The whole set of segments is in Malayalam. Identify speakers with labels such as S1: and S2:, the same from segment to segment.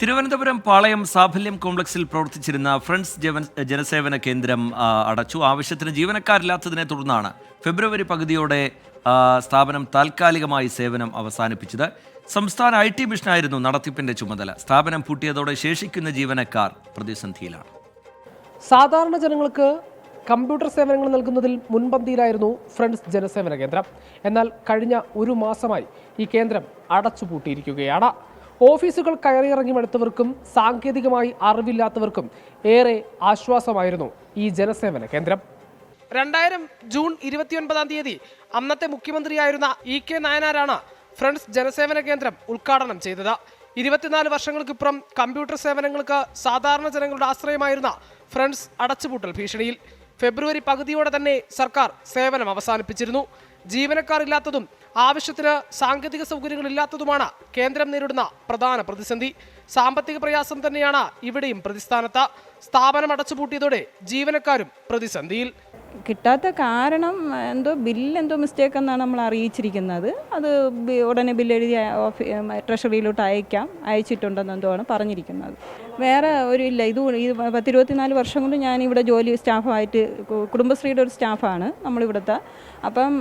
S1: തിരുവനന്തപുരം പാളയം സാഫല്യം കോംപ്ലക്സിൽ പ്രവർത്തിച്ചിരുന്ന ഫ്രണ്ട്സ് ജനസേവന കേന്ദ്രം അടച്ചു. ആവശ്യത്തിന് ജീവനക്കാരില്ലാത്തതിനെ തുടർന്നാണ് ഫെബ്രുവരി പകുതിയോടെ സ്ഥാപനം താൽക്കാലികമായി സേവനം അവസാനിപ്പിച്ചത്. സംസ്ഥാന ഐ ടി മിഷനായിരുന്നു നടത്തിപ്പിന്റെ ചുമതല. സ്ഥാപനം പൂട്ടിയതോടെ ശേഷിക്കുന്ന ജീവനക്കാർ പ്രതിസന്ധിയിലാണ്.
S2: സാധാരണ ജനങ്ങൾക്ക് കമ്പ്യൂട്ടർ സേവനങ്ങൾ നൽകുന്നതിൽ മുൻപന്തിയിലായിരുന്നു ഫ്രണ്ട്സ് ജനസേവന കേന്ദ്രം. എന്നാൽ കഴിഞ്ഞ ഒരു മാസമായി ഈ കേന്ദ്രം അടച്ചുപൂട്ടിയിരിക്കുകയാണ്. ഓഫീസുകൾ കയറിയിറങ്ങി മടുത്തവർക്കും സാങ്കേതികമായി അറിവില്ലാത്തവർക്കും ഏറെ ആശ്വാസമായിരുന്നു ഈ ജനസേവന കേന്ദ്രം. രണ്ടായിരം ജൂൺ ഇരുപത്തിയൊൻപതാം തീയതി അന്നത്തെ മുഖ്യമന്ത്രിയായിരുന്ന ഇ കെ നായനാരാണ് ഫ്രണ്ട്സ് ജനസേവന കേന്ദ്രം ഉദ്ഘാടനം ചെയ്തത്. ഇരുപത്തിനാല് വർഷങ്ങൾക്കിപ്പുറം കമ്പ്യൂട്ടർ സേവനങ്ങൾക്ക് സാധാരണ ജനങ്ങളുടെ ആശ്രയമായിരുന്ന ഫ്രണ്ട്സ് അടച്ചുപൂട്ടൽ ഭീഷണിയിൽ. ഫെബ്രുവരി പകുതിയോടെ തന്നെ സർക്കാർ സേവനം അവസാനിപ്പിച്ചിരുന്നു. ജീവനക്കാർ ഇല്ലാത്തതും ആവശ്യത്തിന് സാങ്കേതിക സൗകര്യങ്ങളില്ലാത്തതുമാണ് കേന്ദ്രം നേരിടുന്ന പ്രധാന പ്രതിസന്ധി. സാമ്പത്തിക പ്രയാസം തന്നെയാണ് ഇവിടെയും പ്രതിസ്ഥാനത്ത്. സ്ഥാപനം അടച്ചുപൂട്ടിയതോടെ ജീവനക്കാരും പ്രതിസന്ധിയിൽ.
S3: കിട്ടാത്ത കാരണം എന്തോ ബില്ല് എന്തോ മിസ്റ്റേക്ക് എന്നാണ് നമ്മൾ അറിയിച്ചിരിക്കുന്നത്. അത് ഉടനെ ബില്ല് എഴുതി ട്രഷറിയിലോട്ട് അയക്കാം. അയച്ചിട്ടുണ്ടെന്ന് എന്തോ ആണ് പറഞ്ഞിരിക്കുന്നത്. വേറെ ഒരു ഇല്ല. ഇത് ഈ പത്തിരുപത്തിനാല് വർഷം കൊണ്ട് ഞാൻ ഇവിടെ ജോലി സ്റ്റാഫായിട്ട് കുടുംബശ്രീയുടെ ഒരു സ്റ്റാഫാണ് നമ്മളിവിടുത്തെ അപ്പം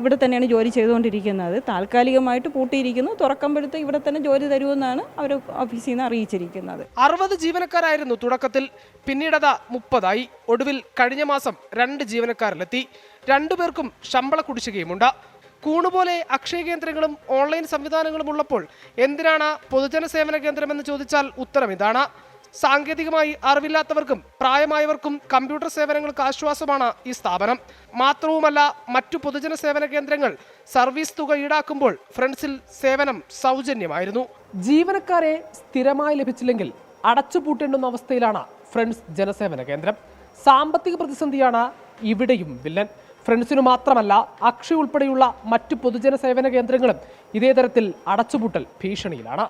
S3: ഇവിടെ തന്നെയാണ് ജോലി ചെയ്തുകൊണ്ടിരിക്കുന്നത്. താൽക്കാലികമായിട്ട് പൂട്ടിയിരിക്കുന്നു. തുറക്കുമ്പോഴത്തെ ഇവിടെ തന്നെ ജോലി തരുമെന്നാണ് അവർ ഓഫീസിൽ നിന്ന് അറിയിച്ചിരിക്കുന്നത്.
S2: അറുപത് ജീവനക്കാരായിരുന്നു തുടക്കത്തിൽ. പിന്നീടത് മുപ്പതായി. ഒടുവിൽ കഴിഞ്ഞ മാസം രണ്ട് ജീവനക്കാരിലെത്തി. രണ്ടുപേർക്കും ശമ്പള കുടിശ്ശികയുമുണ്ട്. കൂണുപോലെ അക്ഷയ കേന്ദ്രങ്ങളും ഓൺലൈൻ സംവിധാനങ്ങളും ഉള്ളപ്പോൾ എന്തിനാണ് പൊതുജന സേവന കേന്ദ്രമെന്ന് ചോദിച്ചാൽ ഉത്തരം ഇതാണ്. സാങ്കേതികമായി അറിവില്ലാത്തവർക്കും പ്രായമായവർക്കും കമ്പ്യൂട്ടർ സേവനങ്ങൾക്ക് ആശ്വാസമാണ് ഈ സ്ഥാപനം. മാത്രവുമല്ല മറ്റു പൊതുജന സേവന കേന്ദ്രങ്ങൾ സർവീസ് തുക ഈടാക്കുമ്പോൾ ഫ്രണ്ട്സിൽ സേവനം സൗജന്യമായിരുന്നു. ജീവനക്കാരെ സ്ഥിരമായി ലഭിച്ചില്ലെങ്കിൽ അടച്ചുപൂട്ടേണ്ടുന്ന അവസ്ഥയിലാണ് ഫ്രണ്ട്സ് ജനസേവന കേന്ദ്രം. സാമ്പത്തിക പ്രതിസന്ധിയാണ് ഇവിടെയും വില്ലൻ. ഫ്രണ്ട്സിനു മാത്രമല്ല അക്ഷി ഉൾപ്പെടെയുള്ള മറ്റു പൊതുജന സേവന കേന്ദ്രങ്ങളും ഇതേ തരത്തിൽ അടച്ചുപൂട്ടൽ ഭീഷണിയിലാണ്.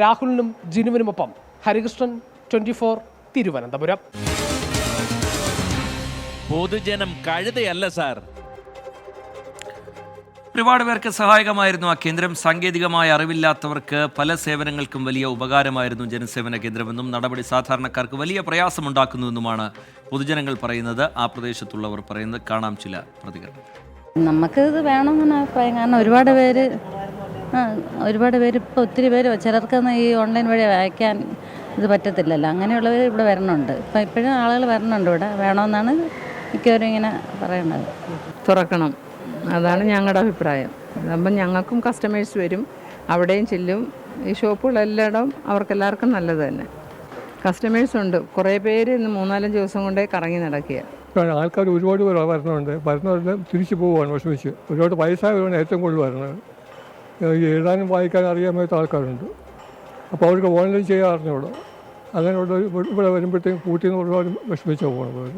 S2: രാഹുലിനും ജിനുവിനുമൊപ്പം ഹരികൃഷ്ണൻ ട്വന്റി ഫോർ തിരുവനന്തപുരം.
S4: പൊതുജനം കഴുതയല്ല സാർ.
S1: ഒരുപാട് പേർക്ക് സഹായകമായിരുന്നു. ആ കേന്ദ്രം സാങ്കേതികമായ അറിവില്ലാത്തവർക്ക് പല സേവനങ്ങൾക്കും വലിയ ഉപകാരമായിരുന്നു ജനസേവന കേന്ദ്രമെന്നും നടപടി സാധാരണക്കാർക്ക് വലിയ പ്രയാസമുണ്ടാക്കുന്നുവെന്നുമാണ് പൊതുജനങ്ങൾ പറയുന്നത്. ആ പ്രദേശത്തുള്ളവർ പറയുന്നത് കാണാം ചില പ്രതികരണം
S5: നമുക്ക് ഇത് വേണമെന്നാണ് അഭിപ്രായം കാരണം ഒരുപാട് പേര് ആ, ഒരുപാട് പേര് ഇപ്പോൾ ഒത്തിരി പേര് ചിലർക്ക് ഈ ഓൺലൈൻ വഴി അയക്കാൻ ഇത് പറ്റത്തില്ലല്ലോ. അങ്ങനെയുള്ളവർ ഇവിടെ വരണുണ്ട്. ഇപ്പം ഇപ്പോഴും ആളുകൾ വരണുണ്ട് ഇവിടെ. വേണമെന്നാണ് മിക്കവരും ഇങ്ങനെ പറയുന്നത്
S6: തുറക്കണം. അതാണ് ഞങ്ങളുടെ അഭിപ്രായം. അപ്പം ഞങ്ങൾക്കും കസ്റ്റമേഴ്സ് വരും അവിടെയും ചെല്ലും. ഈ ഷോപ്പുകളെല്ലായിടവും അവർക്കെല്ലാവർക്കും നല്ലത് തന്നെ. കസ്റ്റമേഴ്സ് ഉണ്ട്. കുറേ പേര് ഇന്ന് മൂന്നാലഞ്ച് ദിവസം കൊണ്ടേ കറങ്ങി നടക്കുക
S7: ആൾക്കാർ ഒരുപാട് പേർ വരുന്നുണ്ട്. വരുന്നവരുടെ തിരിച്ചു പോവുകയാണ് വിഷമിച്ച്. ഒരുപാട് വയസ്സായവരാണ് ഏറ്റവും കൂടുതൽ വരുന്നത്. എഴുതാനും വായിക്കാനും അറിയാൻ പറ്റാത്ത ആൾക്കാരുണ്ട്. അപ്പോൾ അവർക്ക് ഓൺലൈൻ ചെയ്യാൻ അറിഞ്ഞോളൂ അങ്ങനെയുള്ള ഇവിടെ വരുമ്പോഴത്തേക്കും കൂട്ടിന്ന് ഒരുപാട് വിഷമിച്ചാണ് പോകുന്നത്